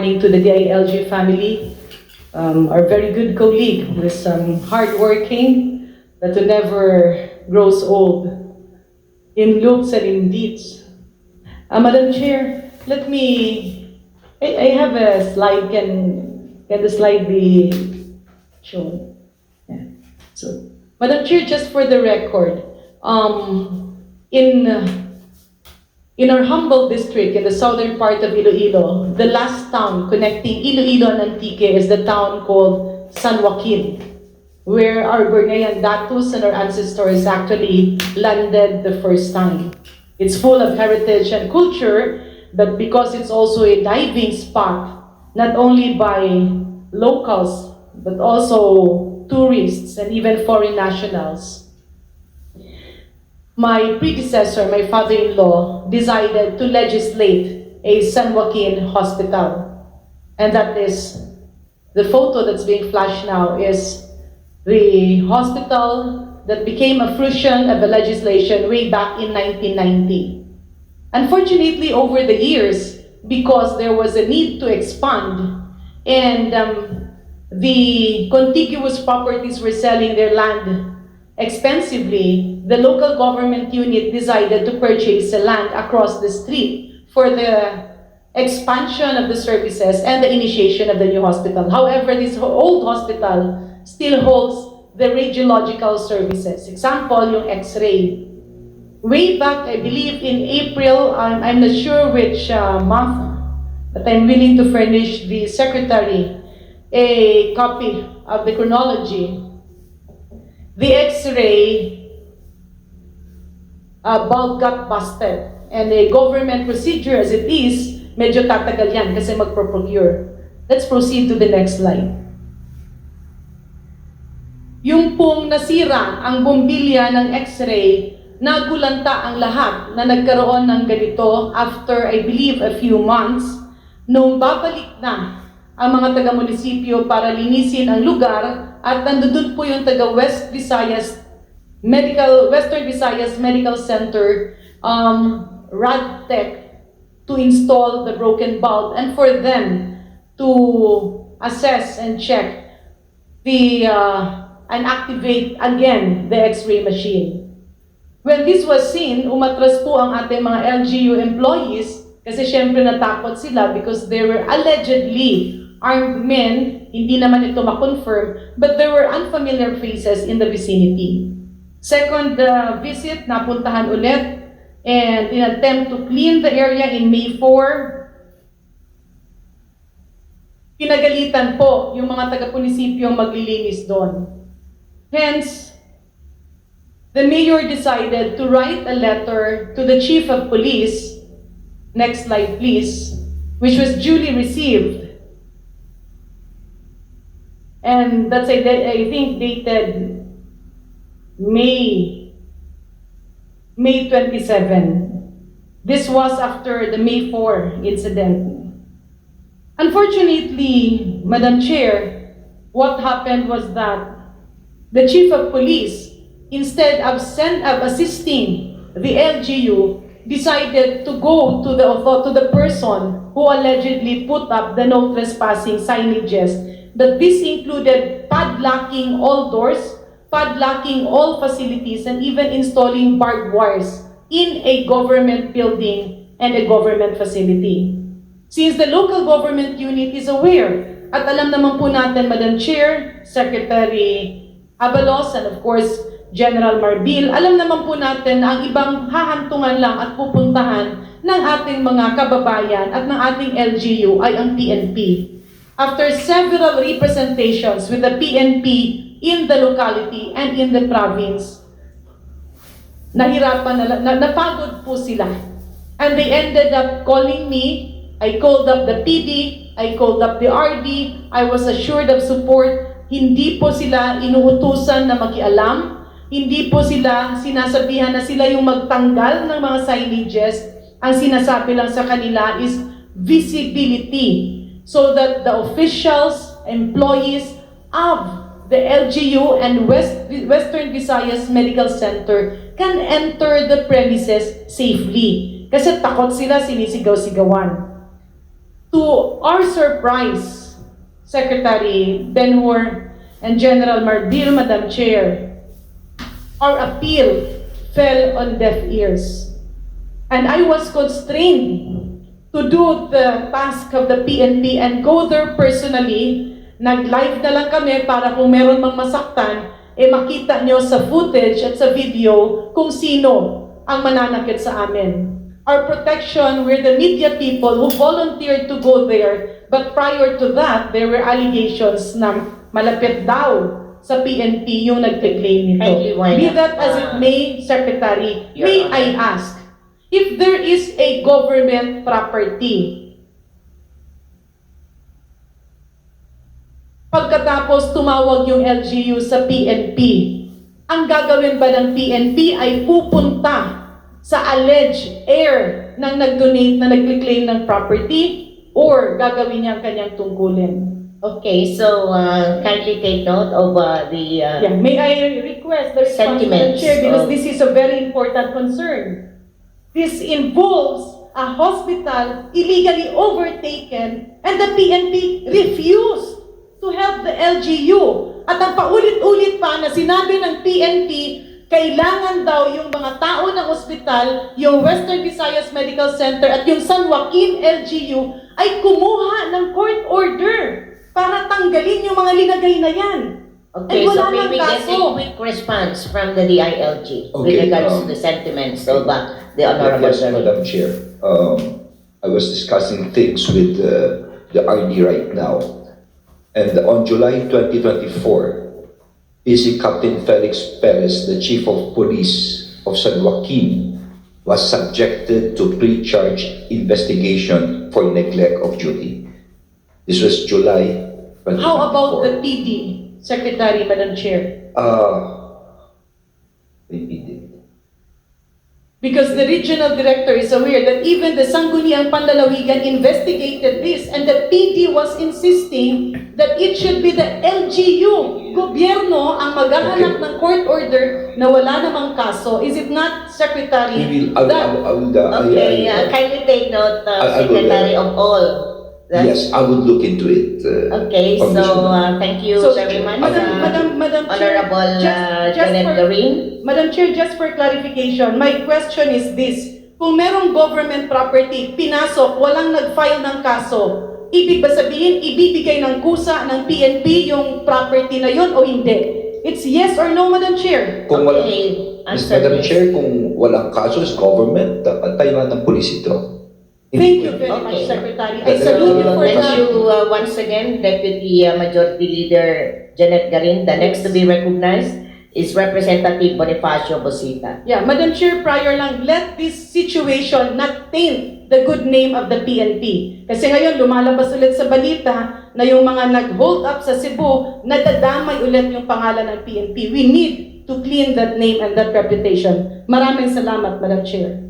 to the DILG family, um, our very good colleague who is um, hardworking, who never grows old in looks and in deeds. Uh, Madam Chair, let me, I, I have a slide, can, can the slide be shown? Yeah. So, Madam Chair, just for the record, um, in, uh, in our humble district in the southern part of Iloilo, the last town connecting Iloilo and Antique is the town called San Joaquin, where our Bornean datus and our ancestors actually landed the first time. It's full of heritage and culture, but because it's also a diving spot, not only by locals, but also tourists and even foreign nationals my predecessor, my father-in-law, decided to legislate a San Joaquin hospital. And that is, the photo that's being flashed now is the hospital that became a fruition of the legislation way back in 1990. Unfortunately, over the years, because there was a need to expand and um, the contiguous properties were selling their land expensively, the local government unit decided to purchase the land across the street for the expansion of the services and the initiation of the new hospital. However, this old hospital still holds the radiological services. Example, yung x-ray. Way back, I believe in April, I'm, I'm not sure which uh, month, but I'm willing to furnish the secretary a copy of the chronology the X-ray uh, bulb got busted. And a government procedure as it is, medyo tatagal yan kasi magpro-procure. Let's proceed to the next slide. Yung pong nasira ang bombilya ng X-ray, nagulanta ang lahat na nagkaroon ng ganito after, I believe, a few months, nung babalik na ang mga taga-munisipyo para linisin ang lugar at nandun po yung taga West Visayas Medical Western Visayas Medical Center um, RadTech to install the broken bulb and for them to assess and check the uh, and activate again the X-ray machine. When this was seen, umatras po ang ating mga LGU employees kasi syempre natakot sila because they were allegedly armed men, hindi naman ito ma-confirm, but there were unfamiliar faces in the vicinity. Second uh, visit, napuntahan ulit, and in attempt to clean the area in May 4, pinagalitan po yung mga taga-punisipyo maglilinis doon. Hence, the mayor decided to write a letter to the chief of police, next slide please, which was duly received And that's, I, think, dated May, May 27. This was after the May 4 incident. Unfortunately, Madam Chair, what happened was that the chief of police, instead of, send, of assisting the LGU, decided to go to the, to the person who allegedly put up the no trespassing signages that this included padlocking all doors, padlocking all facilities, and even installing barbed wires in a government building and a government facility. Since the local government unit is aware, at alam naman po natin, Madam Chair, Secretary Abalos, and of course, General Marbil, alam naman po natin na ang ibang hahantungan lang at pupuntahan ng ating mga kababayan at ng ating LGU ay ang PNP. After several representations with the PNP in the locality and in the province, nahirapan na, na napagod po sila. And they ended up calling me. I called up the PD, I called up the RD, I was assured of support. Hindi po sila inuutusan na makialam. Hindi po sila sinasabihan na sila yung magtanggal ng mga signages. Ang sinasabi lang sa kanila is visibility so that the officials, employees of the LGU and West, Western Visayas Medical Center can enter the premises safely. Kasi takot sila sinisigaw-sigawan. To our surprise, Secretary Benhur and General Marbil, Madam Chair, our appeal fell on deaf ears. And I was constrained to do the task of the PNP and go there personally. Nag-live na lang kami para kung meron mang masaktan, eh makita nyo sa footage at sa video kung sino ang mananakit sa amin. Our protection, we're the media people who volunteered to go there, but prior to that, there were allegations na malapit daw sa PNP yung nagpe-claim nito. Be that as it may, Secretary, Your may. I ask, if there is a government property, pagkatapos tumawag yung LGU sa PNP, ang gagawin ba ng PNP ay pupunta sa alleged heir ng nag-donate na nag-claim ng property or gagawin niya ang kanyang tungkulin? Okay, so uh, kindly take note of uh, the uh, Yeah, may I request the Sentiments Chair, because of- this is a very important concern. This involves a hospital illegally overtaken and the PNP refused to help the LGU. At ang paulit-ulit pa na sinabi ng PNP, kailangan daw yung mga tao ng ospital, yung Western Visayas Medical Center at yung San Joaquin LGU ay kumuha ng court order para tanggalin yung mga linagay na yan. Okay, Ay, so wala may we get a quick response from the DILG with Okay, regards um, to the sentiments of uh, the Honorable Yes, Gary. Madam Chair. Um, I was discussing things with uh, the RD right now. And on July 2024, PC Captain Felix Perez, the Chief of Police of San Joaquin, was subjected to pre-charge investigation for neglect of duty. This was July 2024. How about the PD, Secretary, Madam Chair? Uh, repeat it. Because the regional director is aware that even the Sangguniang Panlalawigan investigated this and the PD was insisting that it should be the LGU, gobyerno, ang maghahanap Okay. ng court order na wala namang kaso. Is it not, Secretary? We will, I will, I will, I will, uh, I- Okay, I- uh, kindly take note, uh, I- I will, Secretary, of all. The- Yes, I would look into it. uh, Okay, so uh, thank you So, very much, Madam, uh, Madam, Madam Chair, Honorable just, uh, just Janet for, Garin. Madam Chair, just for clarification, my question is this. Kung merong government property, pinasok, walang nag-file ng kaso, ibig ba sabihin, ibibigay ng kusa ng PNP yung property na yun o hindi? It's yes or no, Madam Chair? Kung walang, Okay, answer Madam. Chair, kung walang kaso sa government, dapat tayo ng pulis ito. Thank you very much. Secretary. I Thank salute you for thank that. you uh, once again, Deputy uh, Majority Leader Janet Garin. The next to be recognized is Representative Bonifacio Bosita. Yeah, Madam Chair, prior lang, let this situation not taint the good name of the PNP. Kasi ngayon, lumalabas ulit sa balita na yung mga nag-hold up sa Cebu, nadadamay ulit yung pangalan ng PNP. We need to clean that name and that reputation. Maraming salamat, Madam Chair.